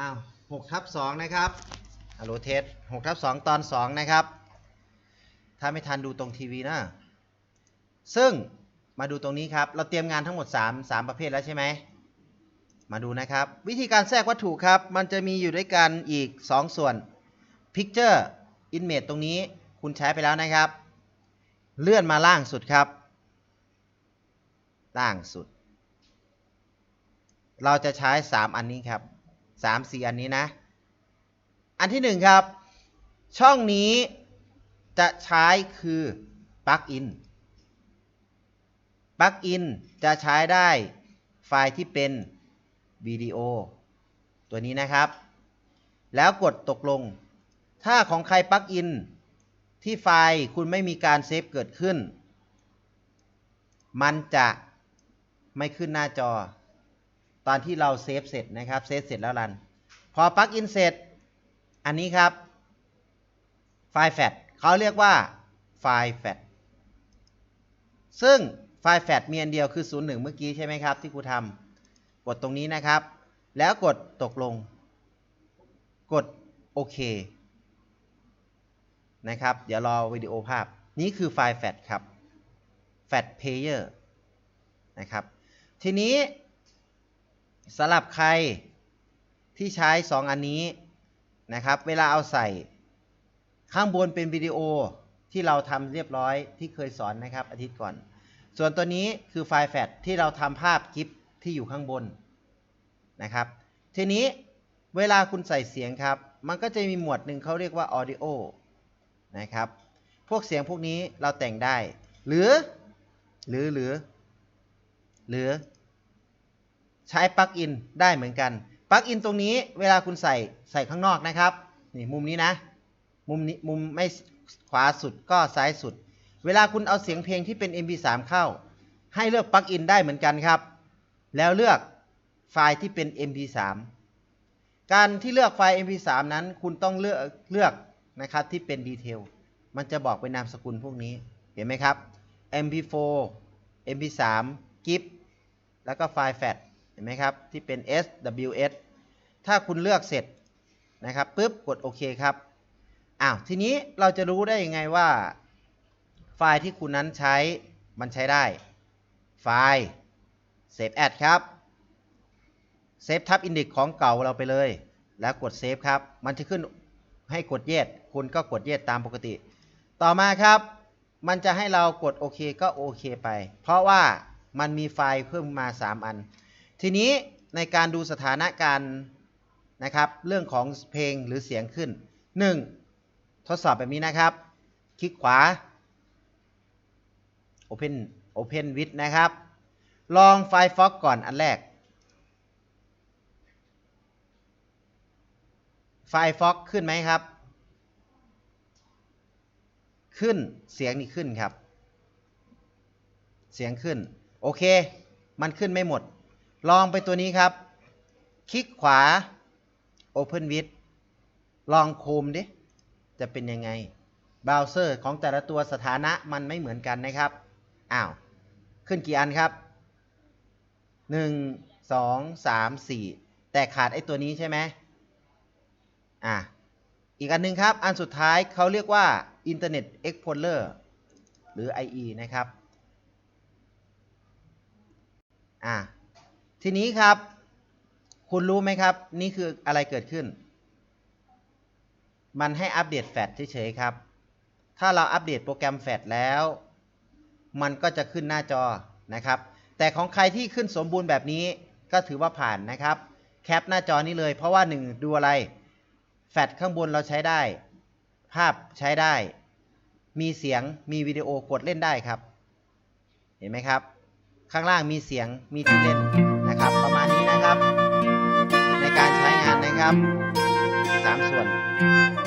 อ้าวหกทับสองนะครับฮัลโหลเทสหกทับสองตอนสองนะครับ ถ้าไม่ทันดูตรงทีวีนะ ซึ่งมาดูตรงนี้ครับ เราเตรียมงานทั้งหมด 3 3 ประเภทแล้วใช่ไหม มาดูนะครับ วิธีการแทรกวัตถุครับ มันจะมีอยู่ด้วยกันอีก 2 ส่วน Picture Image ตรงนี้คุณใช้ไปแล้วนะครับ เลื่อนมาล่างสุดครับ ล่างสุด เราจะใช้ 3 อันนี้ครับ 3 4อันนี้นะ อันที่1ครับ ช่องนี้จะใช้คือปลั๊กอินปลั๊กอินจะใช้ได้ไฟล์ที่เป็นวิดีโอตัวนี้นะครับ แล้วกดตกลง ถ้าของใครปลั๊กอินที่ไฟล์คุณไม่มีการเซฟเกิดขึ้น มันจะไม่ขึ้นหน้าจอ ตอนที่เราเซฟเสร็จนะครับเซฟเสร็จแล้วรัน พอปลั๊กอินเสร็จ อันนี้ครับ ไฟล์แฟตเขาเรียกว่าไฟล์แฟตซึ่งไฟล์แฟตมีอันเดียวคือ 01 เมื่อกี้ใช่ไหมครับ ที่ครูทำกดตรงนี้นะครับ แล้วกดตกลง กดโอเคนะครับ เดี๋ยวรอวิดีโอภาพ นี่คือไฟล์แฟตครับแฟตเพเยอร์นะครับ ทีนี้ สำหรับใครที่ใช้ 2 อันนี้นะครับ เวลาเอาใส่ ข้างบนเป็นวิดีโอที่เราทำเรียบร้อยที่เคยสอนนะครับอาทิตย์ก่อน ส่วนตัวนี้คือไฟล์แฟตที่เราทำภาพคลิปที่อยู่ข้างบนนะครับ ทีนี้เวลาคุณใส่เสียงครับ มันก็จะมีหมวดหนึ่งเขาเรียกว่า audio นะครับ พวกเสียงพวกนี้เราแต่งได้ หรือ หรือ หรือ หรือ ใช้ปลั๊กอินได้เหมือนกันปลั๊กอินตรงนี้เวลาคุณใส่ใส่ข้างนอกนะครับนี่มุมนี้นะ มุมนี้มุมไม่ขวาสุดก็ซ้ายสุด เวลาคุณเอาเสียงเพลงที่เป็น MP3 เข้า ให้เลือกปลั๊กอินได้เหมือนกันครับ แล้วเลือกไฟล์ที่เป็น MP3 การที่เลือกไฟล์ MP3 นั้นคุณต้องเลือกเลือกนะครับที่เป็นดีเทลมันจะบอกเป็นนามสกุลพวกนี้เห็นไหมครับ MP4 MP3 GIF แล้วก็ไฟล์ FAT เห็นไหมครับ ที่เป็น SWS ถ้าคุณเลือกเสร็จนะครับปุ๊บกดโอเคครับอ้าวทีนี้เราจะรู้ได้ยังไงว่า ไฟล์ที่คุณนั้นใช้มันใช้ได้ ไฟล์ Save As ครับเซฟทับอินดิ x ของเก่าเราไปเลย แล้วกดเซฟครับ มันจะขึ้นให้กดเยดคุณก็กดเยดตามปกติ ต่อมาครับมันจะให้เรากดโอเคก็โอเคไป เพราะว่ามันมีไฟล์เพิ่มมา 3 อัน ทีนี้ในการดูสถานะการนะครับเรื่องของเพลงหรือเสียงขึ้น 1. ทดสอบแบบนี้นะครับ คลิกขวา Open Open with นะครับ ลองไฟล์ Fox ก่อนอันแรก ไฟล์ Fox ขึ้นไหมครับ ขึ้นเสียงนี่ขึ้นครับ เสียงขึ้น โอเค มันขึ้นไม่หมด ลองไปตัวนี้ครับ คลิกขวา Open with ลองโคมดิ จะเป็นยังไงเบราว์เซอร์ของแต่ละตัวสถานะมันไม่เหมือนกันนะครับ อ้าว ขึ้นกี่อันครับ 1 2 3 4 แต่ขาดไอ้ตัวนี้ใช่ไหมอะ อีกอันหนึงครับ อันสุดท้ายเขาเรียกว่า Internet Explorer หรือ IE นะครับ อะ ทีนี้ครับ คุณรู้ไหมครับ นี่คืออะไรเกิดขึ้น มันให้อัปเดตแฟตเฉยๆครับ ถ้าเราอัปเดตโปรแกรมแฟตแล้ว มันก็จะขึ้นหน้าจอนะครับ แต่ของใครที่ขึ้นสมบูรณ์แบบนี้ก็ถือว่าผ่านนะครับ แคปหน้าจอนี้เลย เพราะว่า 1 ดูอะไร แฟตข้างบนเราใช้ได้ ภาพใช้ได้ มีเสียง มีวิดีโอกดเล่นได้ครับ เห็นไหมครับ ข้างล่างมีเสียง มีที่เล่น นี้นะครับในกามส่วน